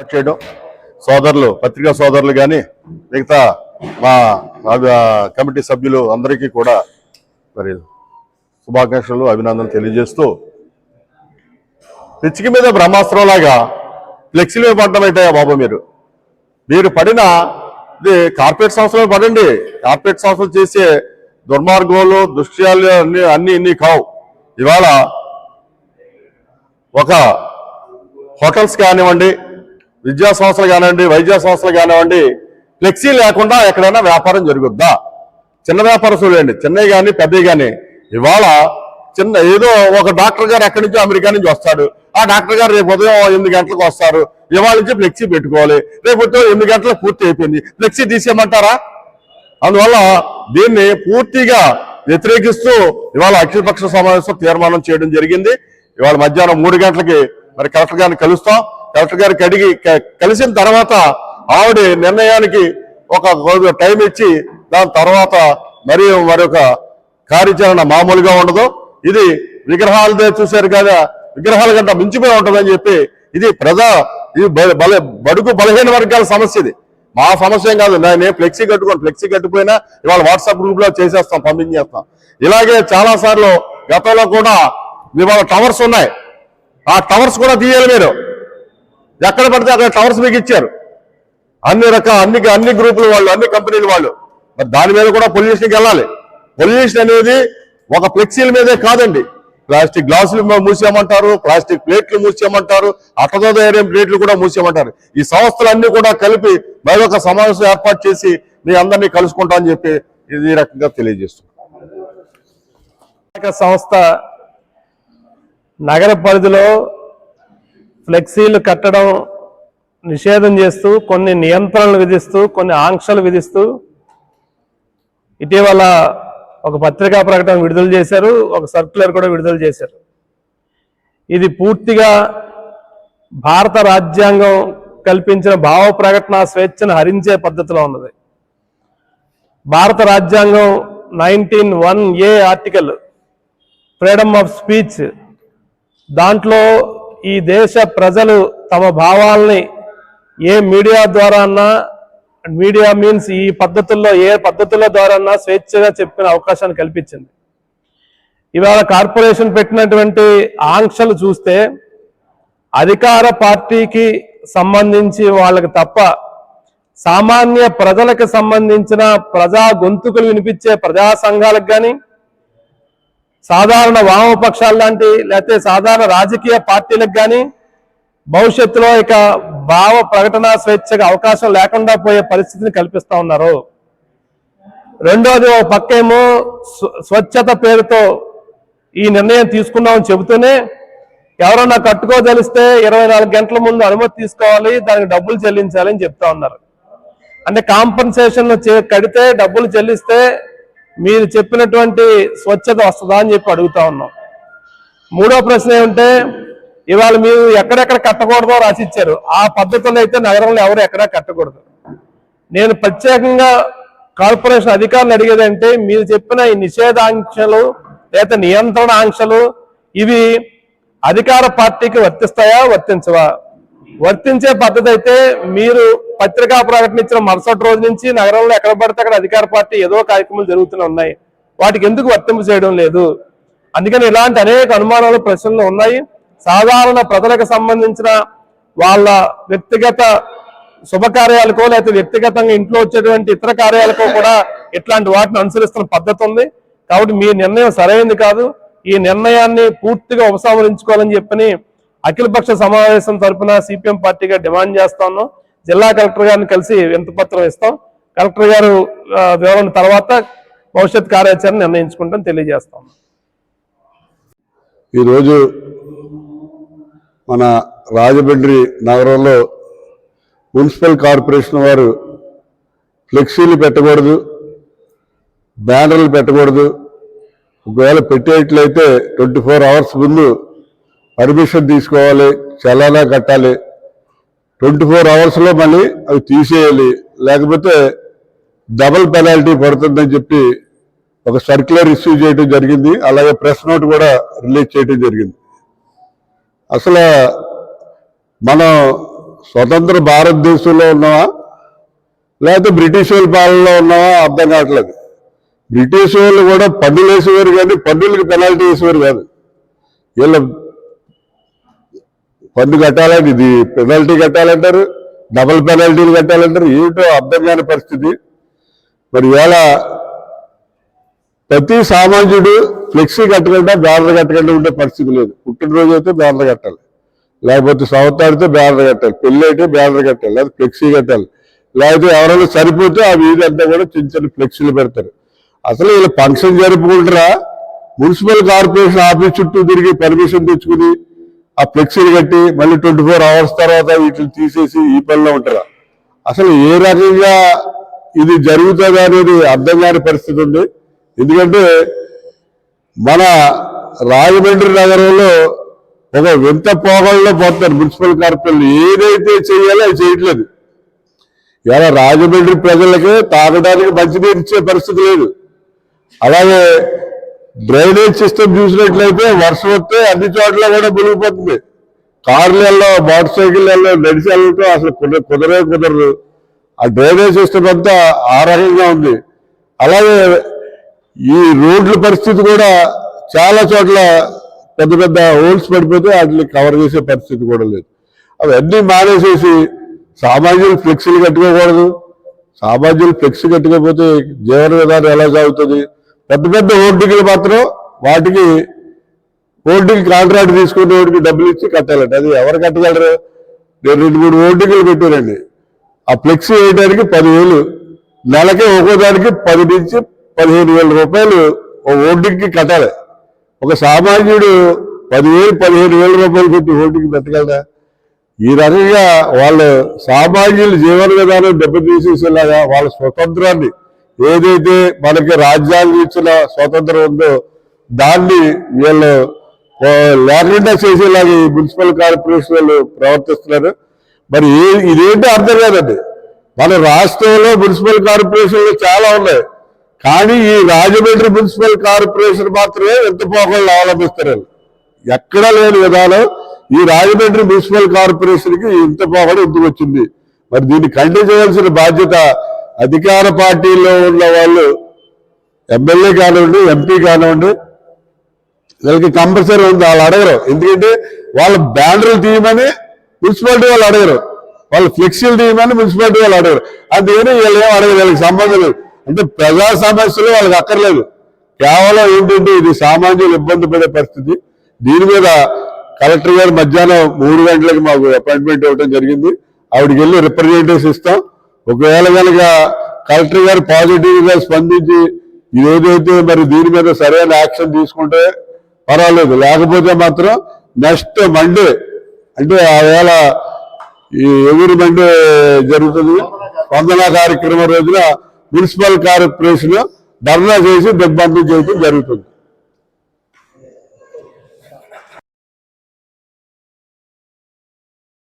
చేయడం. సోదరులు పత్రికా సోదరులు కానీ మిగతా మా కమిటీ సభ్యులు అందరికీ కూడా మరి శుభాకాంక్షలు అభినందనలు తెలియజేస్తూ పిచ్చికి మీద బ్రహ్మాస్త్రంలాగా ఫ్లెక్సీలు మీద పడడం అయితే బాబు మీరు? మీరు పడిన ఇది కార్పొరేట్ సంస్థలు పడండి. కార్పొరేట్ సంస్థలు చేసే దుర్మార్గాలు దృశ్యాలు అన్ని అన్ని ఇన్ని కావు. ఇవాళ ఒక హోటల్స్ కానివ్వండి విద్యా సంస్థలు కానివ్వండి వైద్య సంస్థలు కానివ్వండి ఫ్లెక్సీ లేకుండా ఎక్కడైనా వ్యాపారం జరుగుద్దా? చిన్న వ్యాపారస్తులు అండి చిన్నవి కానీ పెద్దవి కానీ. ఇవాళ చిన్న ఏదో ఒక డాక్టర్ గారు ఎక్కడి నుంచో అమెరికా నుంచి వస్తాడు. ఆ డాక్టర్ గారు రేపు ఉదయం ఎనిమిది గంటలకు వస్తారు. ఇవాళ నుంచి ఫ్లెక్సీ పెట్టుకోవాలి. రేపు ఉదయం ఎనిమిది గంటలకు పూర్తి అయిపోయింది. ఫ్లెక్సీ తీసేయమంటారా? అందువల్ల దీన్ని పూర్తిగా వ్యతిరేకిస్తూ ఇవాళ అఖిలపక్ష సమావేశం తీర్మానం చేయడం జరిగింది. ఇవాళ మధ్యాహ్నం మూడు గంటలకి మరి కలెక్టర్ గారిని కలుస్తాం. కలెక్టర్ గారికి అడిగి క- కలిసిన తర్వాత ఆవిడ నిర్ణయానికి ఒక రోజు టైం ఇచ్చి దాని తర్వాత మరి మరొక కార్యాచరణ మామూలుగా ఉండదు. ఇది విగ్రహాలదే చూశారు కదా విగ్రహాల కంటే మించిపోయి ఉంటుందని చెప్పి ఇది ప్రజా ఇది బ- బల బడుగు బలహీన వర్గాల సమస్య ఇది. మా సమస్య ఏం కాదు నేను ఫ్లెక్సీ కట్టుకోను ఫ్లెక్సీ కట్టుపోయినా ఇవాళ వాట్సాప్ గ్రూప్లో చేసేస్తాం పంపించేస్తాం ఇలాగే చాలా సార్లు గతంలో కూడా ఇవాళ టవర్స్ ఉన్నాయి. ఆ టవర్స్ కూడా తీయాలి మీరు. ఎక్కడ పడితే అక్కడ టవర్స్ మీకు ఇచ్చారు. అన్ని రకాల అన్ని అన్ని గ్రూపుల వాళ్ళు అన్ని కంపెనీల వాళ్ళు. మరి దాని మీద కూడా పొల్యూషన్కి వెళ్ళాలి. పొల్యూషన్ అనేది ఒక ఫ్లెక్సీల మీదే కాదండి. ప్లాస్టిక్ గ్లాసులు మూసేయమంటారు ప్లాస్టిక్ ప్లేట్లు మూసేయమంటారు అట్టతో తయారైన ప్లేట్లు కూడా మూసేయమంటారు. ఈ సంస్థలన్నీ కూడా కలిపి మరొక సమావేశం ఏర్పాటు చేసి మీ అందరినీ కలుసుకుంటా అని చెప్పి ఇది ఈ రకంగా తెలియజేస్తున్నాం. సంస్థ నగర పరిధిలో ఫ్లెక్సీలు కట్టడం నిషేధం చేస్తూ కొన్ని నియంత్రణలు విధిస్తూ కొన్ని ఆంక్షలు విధిస్తూ ఇటీవల ఒక పత్రికా ప్రకటన విడుదల చేశారు ఒక సర్క్యులర్ కూడా విడుదల చేశారు. ఇది పూర్తిగా భారత రాజ్యాంగం కల్పించిన భావ ప్రకటన స్వేచ్ఛను హరించే పద్ధతిలో ఉన్నది. భారత రాజ్యాంగం nineteen one A article freedom of speech దాంట్లో ఈ దేశ ప్రజలు తమ భావాల్ని ఏ మీడియా ద్వారా అన్నా మీడియా మీన్స్ ఈ పద్ధతుల్లో ఏ పద్ధతుల ద్వారా అన్నా స్వేచ్ఛగా చెప్పిన అవకాశాన్ని కల్పించింది. ఇవాళ కార్పొరేషన్ పెట్టినటువంటి ఆంక్షలు చూస్తే అధికార పార్టీకి సంబంధించి వాళ్ళకి తప్ప సామాన్య ప్రజలకు సంబంధించిన ప్రజా గొంతుకులు వినిపించే ప్రజా సంఘాలకు కానీ సాధారణ వామపక్షాలు లాంటి లేకపోతే సాధారణ రాజకీయ పార్టీలకు కానీ భవిష్యత్తులో ఇక భావ ప్రకటన స్వేచ్ఛగా అవకాశం లేకుండా పోయే పరిస్థితిని కల్పిస్తా ఉన్నారు. రెండోది ఒక పక్కేమో స్వ- స్వచ్ఛత పేరుతో ఈ నిర్ణయం తీసుకున్నామని చెబుతూనే ఎవరన్నా కట్టుకోదలిస్తే ఇరవై నాలుగు గంటల ముందు అనుమతి తీసుకోవాలి దానికి డబ్బులు చెల్లించాలి అని చెప్తా ఉన్నారు. అంటే కాంపన్సేషన్ కడితే డబ్బులు చెల్లిస్తే మీరు చెప్పినటువంటి స్వచ్ఛత వస్తుందా అని చెప్పి అడుగుతా ఉన్నాం. మూడో ప్రశ్న ఏమంటే ఇవాళ మీరు ఎక్కడెక్కడ కట్టకూడదో రాసిచ్చారు. ఆ పద్ధతిలో అయితే నగరంలో ఎవరు ఎక్కడా కట్టకూడదు. నేను ప్రత్యేకంగా కార్పొరేషన్ అధికారులు అడిగేదంటే మీరు చెప్పిన ఈ నిషేధాంక్షలు లేదా నియంత్రణ ఆంక్షలు ఇవి అధికార పార్టీకి వర్తిస్తాయా వర్తించవా? వర్తించే పద్ధతి అయితే మీరు పత్రికా ప్రకటన ఇచ్చిన మరుసటి రోజు నుంచి నగరంలో ఎక్కడ పడితే అక్కడ అధికార పార్టీ ఏదో కార్యక్రమాలు జరుగుతూనే ఉన్నాయి. వాటికి ఎందుకు వర్తింపు చేయడం లేదు? అందుకని ఇలాంటి అనేక అనుమానాలు ప్రశ్నలు ఉన్నాయి. సాధారణ ప్రజలకు సంబంధించిన వాళ్ళ వ్యక్తిగత శుభకార్యాలకో లేకపోతే వ్యక్తిగతంగా ఇంట్లో వచ్చేటువంటి ఇతర కార్యాలకో కూడా ఇట్లాంటి వాటిని అనుసరిస్తున్న పద్ధతి ఉంది. కాబట్టి మీ నిర్ణయం సరైనది కాదు. ఈ నిర్ణయాన్ని పూర్తిగా ఉపసంహరించుకోవాలని చెప్పని అఖిలపక్ష సమావేశం తరఫున సిపిఎం పార్టీగా డిమాండ్ చేస్తాను జిల్లా కలెక్టర్ గారిని కలిసి వింతపత్రం ఇస్తాం. కలెక్టర్ గారు వివరణ తర్వాత భవిష్యత్ కార్యాచరణ నిర్ణయించుకుంటాం తెలియజేస్తాం. ఈరోజు మన రాజమండ్రి నగరంలో మున్సిపల్ కార్పొరేషన్ వారు ఫ్లెక్సీలు పెట్టకూడదు బ్యానర్లు పెట్టకూడదు. ఒకవేళ పెట్టేట్లయితే ట్వంటీ ఫోర్ అవర్స్ ముందు పర్మిషన్ తీసుకోవాలి చలానా కట్టాలి. ట్వంటీ ఫోర్ అవర్స్లో మళ్ళీ అవి తీసేయాలి. లేకపోతే డబుల్ పెనాల్టీ పడుతుందని చెప్పి ఒక సర్క్యులర్ ఇష్యూ చేయడం జరిగింది. అలాగే ప్రెస్ నోట్ కూడా రిలీజ్ చేయడం జరిగింది. అసలు మనం స్వతంత్ర భారతదేశంలో ఉన్నావా లేకపోతే బ్రిటిష్ వాళ్ళ పాలనలో ఉన్నావా అర్థం కావట్లేదు. బ్రిటిష్ వాళ్ళు కూడా పన్నులు వేసేవారు కానీ పన్నులకి పెనాల్టీ వేసేవారు కాదు. వీళ్ళ పన్ను కట్టాలని ఇది పెనాల్టీ కట్టాలంటారు డబుల్ పెనాల్టీలు కట్టాలంటారు. ఏమిటో అర్థం కాని పరిస్థితి. మరి ఇవాళ ప్రతి సామాన్యుడు ఫ్లెక్సీ కట్టకుండా బ్యానర్ కట్టకుండా ఉండే పరిస్థితి లేదు. పుట్టినరోజు అయితే బ్యానర్ కట్టాలి. లేకపోతే సంవత్సరాడితే బ్యానర్ కట్టాలి. పెళ్ళి అయితే బ్యానర్ కట్టాలి. లేదా ఫ్లెక్సీ కట్టాలి. లేకపోతే ఎవరైనా సరిపోతే ఆ వీధి అంతా కూడా చిన్న చిన్న ఫ్లెక్సీలు పెడతారు. అసలు వీళ్ళు ఫంక్షన్ జరుపుకుంటారా? మున్సిపల్ కార్పొరేషన్ ఆఫీస్ చుట్టూ తిరిగి పర్మిషన్ తెచ్చుకుని ఆ ఫ్లెక్సీలు కట్టి మళ్ళీ ట్వంటీ ఫోర్ అవర్స్ తర్వాత వీటిని తీసేసి ఈ పనిలో ఉంటారా? అసలు ఏ రకంగా ఇది జరుగుతుంది అనేది అర్థం కాని పరిస్థితి ఉంది. ఎందుకంటే మన రాజమండ్రి నగరంలో ఒక వింత పోగల్లో పోతారు మున్సిపల్ కార్పొరేషన్ ఏదైతే చేయాలో అది చేయట్లేదు. ఇలా రాజమండ్రి ప్రజలకి తాగడానికి మంచినీరు ఇచ్చే పరిస్థితి లేదు. అలాగే డ్రైనేజ్ సిస్టమ్ చూసినట్లయితే వర్షం వస్తే అన్ని చోట్ల కూడా మునిగిపోతుంది. కార్లలో మోటార్ సైకిళ్ళలో నడిచి వెళ్ళటం అసలు కుదర కుదరే కుదరదు. ఆ డ్రైనేజ్ సిస్టమ్ అంతా ఆ రకంగా ఉంది. అలాగే ఈ రోడ్ల పరిస్థితి కూడా చాలా చోట్ల పెద్ద పెద్ద హోల్స్ పడిపోతే వాటిని కవర్ చేసే పరిస్థితి కూడా లేదు. అవన్నీ మానేసేసి సామాన్యులు ఫ్లెక్సీలు కట్టుకోకూడదు. సామాన్యులు ఫ్లెక్సీ కట్టుకోకపోతే జీవన విధానం ఎలా సాగుతుంది? పెద్ద పెద్ద హోర్డింగ్లు మాత్రం వాటికి హోర్డింగ్ కాంట్రాక్ట్ తీసుకునే వాడికి డబ్బులు ఇచ్చి కట్టాలండి అది ఎవరు కట్టగలరు? నేను రెండు మూడు హోర్డింగ్లు పెట్టానండి. ఆ ఫ్లెక్సీ వేయడానికి పదివేలు నెలకే ఒక్కో దానికి పది నుంచి పదిహేను వేల రూపాయలు ఒక హోర్డింగ్కి కట్టాలి. ఒక సామాన్యుడు పదివేలు పదిహేను వేల రూపాయలు పెట్టి హోర్డింగ్ పెట్టగలరా ఈ రకంగా వాళ్ళు సామాన్యుల జీవన విధానం దెబ్బతీసేసేలాగా వాళ్ళ స్వతంత్రాన్ని ఏదైతే మనకి రాజ్యాంగం ఇచ్చిన స్వాతంత్రం ఉందో దాన్ని వీళ్ళు లేకుండా చేసేలాగా ఈ మున్సిపల్ కార్పొరేషన్ వాళ్ళు ప్రవర్తిస్తున్నారు. మరి ఏ ఇదేంటో అర్థం కాదండి. మన రాష్ట్రంలో మున్సిపల్ కార్పొరేషన్లు చాలా ఉన్నాయి. కానీ ఈ రాజమండ్రి మున్సిపల్ కార్పొరేషన్ మాత్రమే ఎంత పోకళ్ళు అవలంబిస్తారు ఎక్కడా లేని విధానం ఈ రాజమండ్రి మున్సిపల్ కార్పొరేషన్కి ఇంత పోకడ ఎందుకు వచ్చింది? మరి దీన్ని ఖండించవలసిన బాధ్యత అధికార పార్టీలో ఉన్న వాళ్ళు ఎమ్మెల్యే కానివ్వండి ఎంపీ కానివ్వండి వీళ్ళకి కంపల్సరీ ఉంది వాళ్ళు అడగరు. ఎందుకంటే వాళ్ళ బ్యానర్లు తీయమని మున్సిపాలిటీ వాళ్ళు అడగరు. వాళ్ళు ఫ్లెక్సీలు తీయమని మున్సిపాలిటీ వాళ్ళు అడగరు. అందుకని వీళ్ళు ఏం అడగరు వీళ్ళకి సంబంధం లేదు. అంటే ప్రజా సమస్యలు వాళ్ళకి అక్కర్లేదు. కేవలం ఏంటంటే ఇది సామాన్యులు ఇబ్బంది పడే పరిస్థితి. దీని మీద కలెక్టర్ గారు మధ్యాహ్నం మూడు గంటలకు మాకు అపాయింట్మెంట్ ఇవ్వడం జరిగింది. ఆవిడకి వెళ్ళి రిప్రజెంటేషన్ ఇస్తాం. ఒకవేళ కనుక కలెక్టర్ గారు పాజిటివ్గా స్పందించి ఇదేదైతే మరి దీని మీద సరైన యాక్షన్ తీసుకుంటే పర్వాలేదు. లేకపోతే మాత్రం నెక్స్ట్ మండే అంటే ఆ వేళ ఈ ఎవరి మండే జరుగుతుంది. వందన కార్యక్రమం రోజున మున్సిపల్ కార్పొరేషన్ ధర్నా చేసి దిగ్బంధం చేయడం జరుగుతుంది.